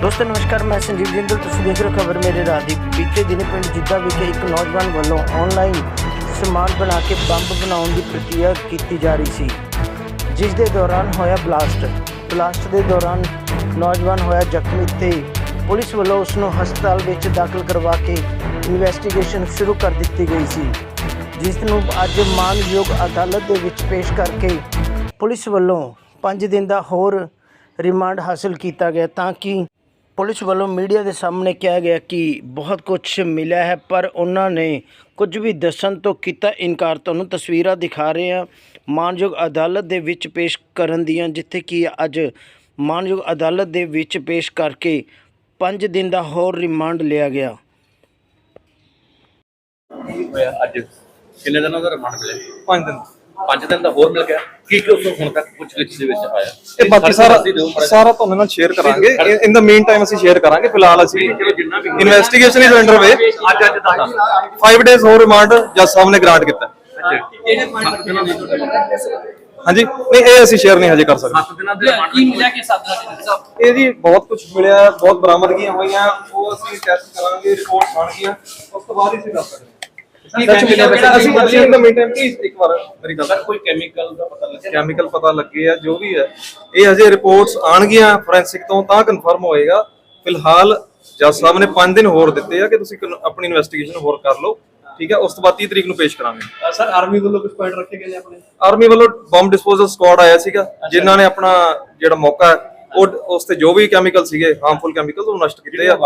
ਦੋਸਤੋ, ਨਮਸਕਾਰ, ਮੈਂ ਸੰਜੀਵ ਜਿੰਦਲ ਤੁਸੀਂ ਦੇਖ ਰਹੇ ਖਬਰ ਮੇਰੇ ਰਾਹ ਦੀ। ਬੀਤੇ ਦਿਨ ਪਿੰਡ ਜਿੱਦਾ ਵਿਖੇ ਇੱਕ ਨੌਜਵਾਨ ਵੱਲੋਂ ਆਨਲਾਈਨ ਸਮਾਨ ਬਣਾ ਕੇ ਬੰਬ ਬਣਾਉਣ ਦੀ ਪ੍ਰਕਿਰਿਆ ਕੀਤੀ ਜਾ ਰਹੀ ਸੀ, ਜਿਸ ਦੇ ਦੌਰਾਨ ਹੋਇਆ ਬਲਾਸਟ ਬਲਾਸਟ ਦੇ ਦੌਰਾਨ ਨੌਜਵਾਨ ਹੋਇਆ ਜ਼ਖਮੀ ਤੇ ਪੁਲਿਸ ਵੱਲੋਂ ਉਸ ਨੂੰ ਹਸਪਤਾਲ ਵਿੱਚ ਦਾਖਲ ਕਰਵਾ ਕੇ ਇਨਵੈਸਟੀਗੇਸ਼ਨ ਸ਼ੁਰੂ ਕਰ ਦਿੱਤੀ ਗਈ ਸੀ, ਜਿਸ ਨੂੰ ਅੱਜ ਮਾਨਯੋਗ ਅਦਾਲਤ ਦੇ ਵਿੱਚ ਪੇਸ਼ ਕਰਕੇ ਪੁਲਿਸ ਵੱਲੋਂ 5 ਦਿਨ ਦਾ ਹੋਰ ਰਿਮਾਂਡ ਹਾਸਲ ਕੀਤਾ ਗਿਆ ਤਾਂ ਕਿ ਪੁਲਿਸ ਵੱਲੋਂ ਮੀਡੀਆ ਦੇ ਸਾਹਮਣੇ ਕਿਹਾ ਗਿਆ ਕਿ ਬਹੁਤ ਕੁਝ ਮਿਲਿਆ ਹੈ ਪਰ ਉਹਨਾਂ ਨੇ ਕੁਝ ਵੀ ਦੱਸਣ ਤੋਂ ਕੀਤਾ ਇਨਕਾਰ। ਤੁਹਾਨੂੰ ਤਸਵੀਰਾਂ ਦਿਖਾ ਰਹੇ ਹਾਂ। ਮਾਨਯੋਗ ਅਦਾਲਤ ਦੇ ਵਿੱਚ ਪੇਸ਼ ਕਰਨ ਦੀਆਂ ਜਿੱਥੇ ਕਿ ਅੱਜ ਮਾਨਯੋਗ ਅਦਾਲਤ ਦੇ ਵਿੱਚ ਪੇਸ਼ ਕਰਕੇ 5 ਦਿਨ ਦਾ ਹੋਰ ਰਿਮਾਂਡ ਲਿਆ ਗਿਆ। ਹੋਇਆ ਅੱਜ? ਕਿੰਨੇ ਦਿਨਾਂ ਦਾ ਰਿਮਾਂਡ ਮਿਲਿਆ? ਪੰਜ ਦਿਨ। ਪੰਜ ਦਿਨ ਦਾ ਹੋਰ ਮਿਲ ਗਿਆ। ਕੀ ਕੀ ਉਸ ਤੋਂ ਹੁਣ ਤੱਕ ਪੁੱਛ ਗਿੱਛ ਦੇ ਵਿੱਚ ਆਇਆ? ਇਹ ਬਾਕੀ ਸਾਰਾ। ਸਾਰਾ ਤੁਹਾਨੂੰ ਨਾਲ ਸ਼ੇਅਰ ਕਰਾਂਗੇ। ਇਨ ਦਾ ਮੀਨ ਟਾਈਮ ਅਸੀਂ ਸ਼ੇਅਰ ਕਰਾਂਗੇ। ਫਿਲਹਾਲ ਅਸੀਂ ਇਨਵੈਸਟੀਗੇਸ਼ਨ ਇਜ਼ ਅੰਡਰ ਵੇ ਅੱਜ ਅੱਜ ਦਾ ਦੱਸ 5 ਡੇਜ਼ ਹੋਰ ਰਿਮਾਂਡ ਜੱਜ ਸਾਹਿਬ ਨੇ ਗ੍ਰਾਂਟ ਕੀਤਾ ਹਾਂਜੀ। ਨਹੀਂ ਇਹ ਅਸੀਂ ਸ਼ੇਅਰ ਨਹੀਂ ਹਜੇ ਕਰ ਸਕਦੇ। ਸੱਤ ਦਿਨਾਂ ਦੇ ਰਿਮਾਂਡ ਕੀ ਮਿਲਿਆ ਕਿ ਸਾਥ ਨਾਲ ਇਹ ਜੀ ਬਹੁਤ ਕੁਝ ਮਿਲਿਆ ਬਹੁਤ ਬਰਾਮਦਗੀਆਂ ਹੋਈਆਂ। ਉਹ ਅਸੀਂ ਟੈਸਟ ਕਰਾਂਗੇ ਰਿਪੋਰਟ ਆਣਗੀਆਂ ਉਸ ਤੋਂ ਬਾਅਦ ਹੀ ਅਸੀਂ ਦੱਸ ਸਕਦੇ ਹਾਂ ਕੀ ਕੀ ਮਿਲਿਆ ਅਸੀਂ ਅਸੀਂ ਇਨ ਦਾ ਮੀਨ ਟਾਈਮ ਪਲੀਜ਼ ਇੱਕ ਵਾਰ ਮੇਰੀ ਗੱਲ ਸਰ ਕੋਈ ਕੈਮੀਕਲ ਦਾ ਪਤਾ ਲੱਗਿਆ ਕੈਮੀਕਲ ਪਤਾ ਲੱਗੇ ਆ ਜੋ ਵੀ ਹੈ। ਇਹ ਹਜੇ ਰਿਪੋਰਟਸ ਆਣਗੀਆਂ ਫੋਰੈਂਸਿਕ ਤੋਂ ਤਾਂ ਕਨਫਰਮ ਹੋਏਗਾ। ਫਿਲਹਾਲ ਜੱਜ ਸਾਹਿਬ ਨੇ 5 ਦਿਨ ਹੋਰ ਦਿੱਤੇ ਆ ਕਿ ਤੁਸੀਂ ਆਪਣੀ ਇਨਵੈਸਟੀਗੇਸ਼ਨ ਹੋਰ ਕਰ ਲਓ। ਠੀਕ ਹੈ ਉਸ ਤੋਂ ਬਾਅਦ 30 ਤਰੀਕ ਨੂੰ ਪੇਸ਼ ਕਰਾਂਗੇ। ਸਰ ਆਰਮੀ ਵੱਲੋਂ ਕੁਝ ਪੁਆਇੰਟ ਰੱਖੇ ਗਏ ਨੇ ਆਪਣੇ? ਆਰਮੀ ਵੱਲੋਂ ਬੰਬ ਡਿਸਪੋਜ਼ਲ ਸਕੁਆਡ ਆਇਆ ਸੀਗਾ ਜਿਨ੍ਹਾਂ ਨੇ ਆਪਣਾ ਜਿਹੜਾ ਮੌਕਾ ਉਹ ਉਸ ਤੇ ਜੋ ਵੀ ਕੈਮੀਕਲ ਸੀਗੇ ਹਾਰਮਫੁਲ ਕੈਮੀਕਲ ਉਹ ਨਸ਼ਟ ਕੀਤੇ ਆ।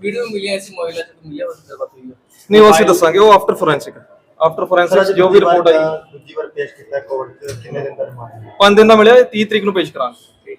ਵੀਡੀਓ ਵੀਡੀਓ ਵੀਡੀਓ ਪ੍ਰਾਪਤ ਹੋਈ ਹੈ ਵੀਡੀਓ ਮਿਲਿਆ ਸੀ ਮੋਬਾਈਲ ਚ ਮਿਲਿਆ ਉਸ ਗੱਲਬਾਤ ਹੋਈ ਹੈ ਨਹੀਂ ਉਹ ਅਸੀਂ ਦੱਸਾਂਗੇ ਉਹ ਆਫਟਰ ਫੋਰੈਂਸਿਕ ਆਫਟਰ ਫੋਰੈਂਸਿਕ ਜੋ ਵੀ ਰਿਪੋਰਟ ਆਈ। ਦੂਜੀ ਵਾਰ ਪੇਸ਼ ਕੀਤਾ ਕੋਰਟ ਚ ਕਿੰਨੇ ਦਿਨ ਦਾ ਰਿਮਾਂਡ 5 ਦਿਨ ਦਾ ਮਿਲਿਆ ਇਹ 30 ਤਰੀਕ ਨੂੰ ਪੇਸ਼ ਕਰਾਂਗੇ।